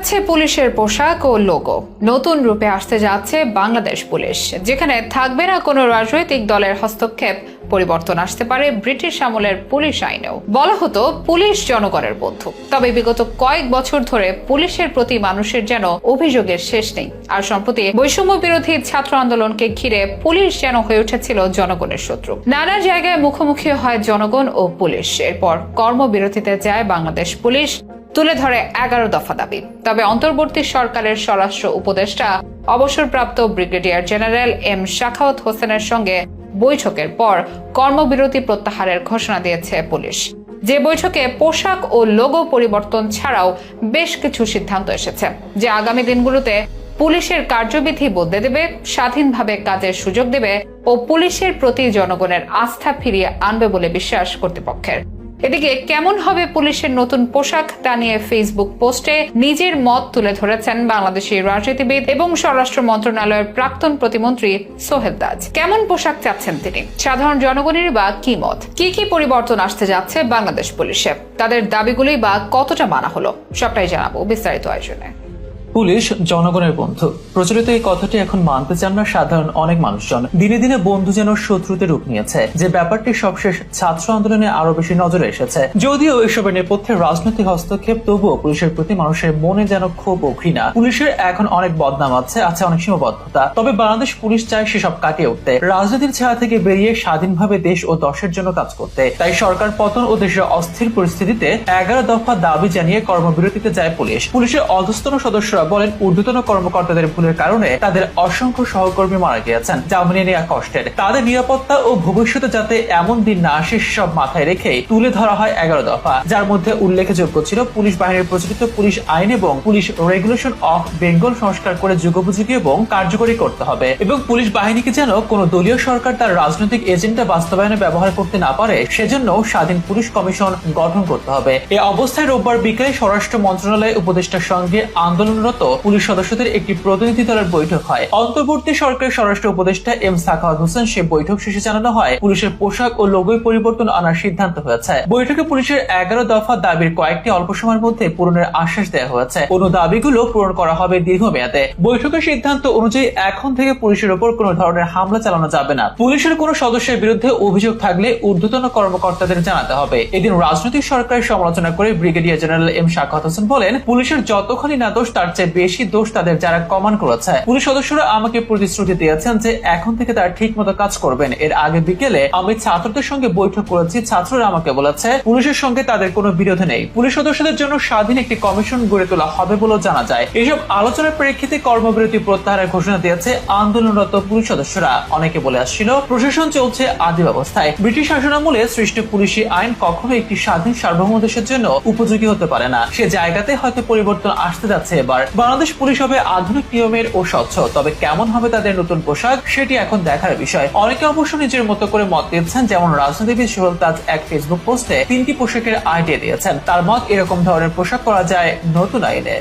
যাচ্ছে পুলিশের পোশাক ও লোগো। নতুন রূপে আসতে যাচ্ছে বাংলাদেশ পুলিশ। যেখানে থাকবে না কোনো রাজনৈতিক দলের হস্তক্ষেপ। পরিবর্তন আসতে পারে ব্রিটিশ আমলের পুলিশ আইনেও। বলা হতো পুলিশ জনগণের বন্ধু। তবে বিগত কয়েক বছর ধরে পুলিশের প্রতি মানুষের যেন অভিযোগের শেষ নেই। আর সম্প্রতি বৈষম্য বিরোধী ছাত্র আন্দোলনকে ঘিরে পুলিশ যেন হয়ে উঠেছিল জনগণের শত্রু। নানা জায়গায় মুখোমুখি হয় জনগণ ও পুলিশ। এরপর কর্মবিরতিতে যায় বাংলাদেশ পুলিশ। তুলে ধরে এগারো দফা দাবি। তবে অন্তর্বর্তী সরকারের স্বরাষ্ট্র উপদেষ্টা, অবসরপ্রাপ্ত ব্রিগেডিয়ার জেনারেল এম শাখাওয়াত হোসেনের সঙ্গে বৈঠকের পর কর্মবিরতি প্রত্যাহারের ঘোষণা দিয়েছে পুলিশ। যে বৈঠকে পোশাক ও লোগো পরিবর্তন ছাড়াও বেশ কিছু সিদ্ধান্ত এসেছে, যে আগামী দিনগুলোতে পুলিশের কার্যবিধি বদলে দেবে, স্বাধীনভাবে কাজের সুযোগ দেবে ও পুলিশের প্রতি জনগণের আস্থা ফিরিয়ে আনবে বলে বিশ্বাস কর্তৃপক্ষের। এদিকে কেমন হবে পুলিশের নতুন পোশাক তা নিয়ে ফেসবুক পোস্টে নিজের মত তুলে ধরেছেন বাংলাদেশের রাজনীতিবিদ এবং স্বরাষ্ট্র মন্ত্রণালয়ের প্রাক্তন প্রতিমন্ত্রী সোহেল দাজ কেমন পোশাক চাচ্ছেন তিনি? সাধারণ জনগণের বা কি মত? কি কি পরিবর্তন আসতে যাচ্ছে বাংলাদেশ পুলিশে? তাদের দাবিগুলি বা কতটা মানা হলো? সবটাই জানাব বিস্তারিত আয়োজনে। পুলিশ জনগণের বন্ধু। প্রচলিত এই কথাটি এখন মানতে চান না সাধারণ অনেক মানুষজন। দিনে দিনে বন্ধু যেন শত্রুতে রূপ নিয়েছে। যে ব্যাপারটি সবশেষ ছাত্র আন্দোলনে আরও বেশি নজরে এসেছে। যদিও এসবের নেপথ্যে রাজনৈতিক হস্তক্ষেপ, তবুও পুলিশের প্রতি মানুষের মনে যেন ক্ষোভ ও ঘৃণা। পুলিশের এখন অনেক বদনাম আছে আছে অনেক সীমাবদ্ধতা। তবে বাংলাদেশ পুলিশ চায় সেসব কাটিয়ে উঠতে। রাজনীতির ছায়া থেকে বেরিয়ে স্বাধীনভাবে দেশ ও দশের জন্য কাজ করতে। তাই সরকার পতন ও দেশের অস্থির পরিস্থিতিতে এগারো দফা দাবি জানিয়ে কর্মবিরতিতে যায় পুলিশ। পুলিশের অধস্তন সদস্যরা বলেন, ঊর্ধ্বতন কর্মকর্তাদের ভুলের কারণে তাদের অসংখ্য সহকর্মী মারা গিয়েছেন, যা মেনে নেওয়া কষ্টের। তাদের নিরাপত্তা ও ভবিষ্যতে যাতে এমন দিন না আসে সব মাথায় রেখে তুলে ধরা হয় এগারো দফা। যার মধ্যে উল্লেখযোগ্য ছিল, পুলিশ বাহিনীর প্রচলিত পুলিশ আইন এবং পুলিশ রেগুলেশন অফ বেঙ্গল সংস্কার করে যুগোপযোগী এবং কার্যকরী করতে হবে। এবং পুলিশ বাহিনীকে যেন কোনো দলীয় সরকার তার রাজনৈতিক এজেন্ডা বাস্তবায়নে ব্যবহার করতে না পারে, সেজন্য স্বাধীন পুলিশ কমিশন গঠন করতে হবে। এই অবস্থায় রোববার বিকেলে স্বরাষ্ট্র মন্ত্রণালয় উপদেষ্টার সঙ্গে আন্দোলনরত পুলিশ সদস্যদের একটি প্রতিনিধি দলের বৈঠক হয়। অন্তর্বর্তী সরকারের স্বরাষ্ট্র উপদেষ্টা এম সাখাওয়াত হোসেন সে বৈঠক শেষে জানানো হয়, পুলিশের পোশাক ও লোগোয় পরিবর্তন আনার সিদ্ধান্ত হয়েছে। বৈঠকে পুলিশের এগারো দফা দাবির কয়েকটি অল্প সময়ের মধ্যে পূরণের আশ্বাস দেওয়া হয়েছে। কোন দাবিগুলো পূরণ করা হবে দীর্ঘমেয়াদে। বৈঠকের সিদ্ধান্ত অনুযায়ী এখন থেকে পুলিশের উপর কোনো ধরনের হামলা চালানো যাবে না। পুলিশের কোনো সদস্যের বিরুদ্ধে অভিযোগ থাকলে ঊর্ধ্বতন কর্মকর্তাদের জানাতে হবে। এদিন রাজনৈতিক সরকারের সমালোচনা করে ব্রিগেডিয়ার জেনারেল এম শাখাত হোসেন বলেন, পুলিশের যতখানি না দোষ তার চেয়ে বেশি দোষ তাদের যারা কমান করেছে। পুলিশ সদস্যরা আমাকে প্রতিশ্রুতি দিয়েছেন যে এখন থেকে তারা ঠিক মতো কাজ করবেন। এর আগে বিকেলে আমি ছাত্রদের সঙ্গে বৈঠক করেছি। ছাত্ররা আমাকে বলেছে, পুলিশের সঙ্গে তাদের কোনো বিরোধ নেই। পুলিশ সদস্যদের জন্য স্বাধীন একটি কমিশন গড়ে তোলা হবে বলেও জানা যায়। এসব আলোচনার প্রেক্ষিতে কর্মবিরতি প্রত্যাহারের ঘোষণা দিয়েছে আন্দোলনরত পুলিশ সদস্যরা। অনেকে বলে আসছিল, প্রশাসন চলছে আদি ব্যবস্থায়। ব্রিটিশ শাসনামলে সৃষ্ট পুলিশি আইন কখনো একটি স্বাধীন সার্বভৌম দেশের জন্য উপযোগী হতে পারে না। সে জায়গাতে হয়তো পরিবর্তন আসতে যাচ্ছে এবার। বাংলাদেশ পুলিশ হবে আধুনিক নিয়মের ও স্বচ্ছ, তবে কেমন হবে তাদের নতুন পোশাক সেটি এখন দেখার বিষয়। অনেকে অবশ্য নিজের মতো করে মত দিয়েছেন, যেমন রাজনীতিবিদ সোহেল তাজ এক ফেসবুক পোস্টে তিনটি পোশাকের আইডিয়া দিয়েছেন। তার মত এরকম ধরনের পোশাক করা যায় নতুন আইনে।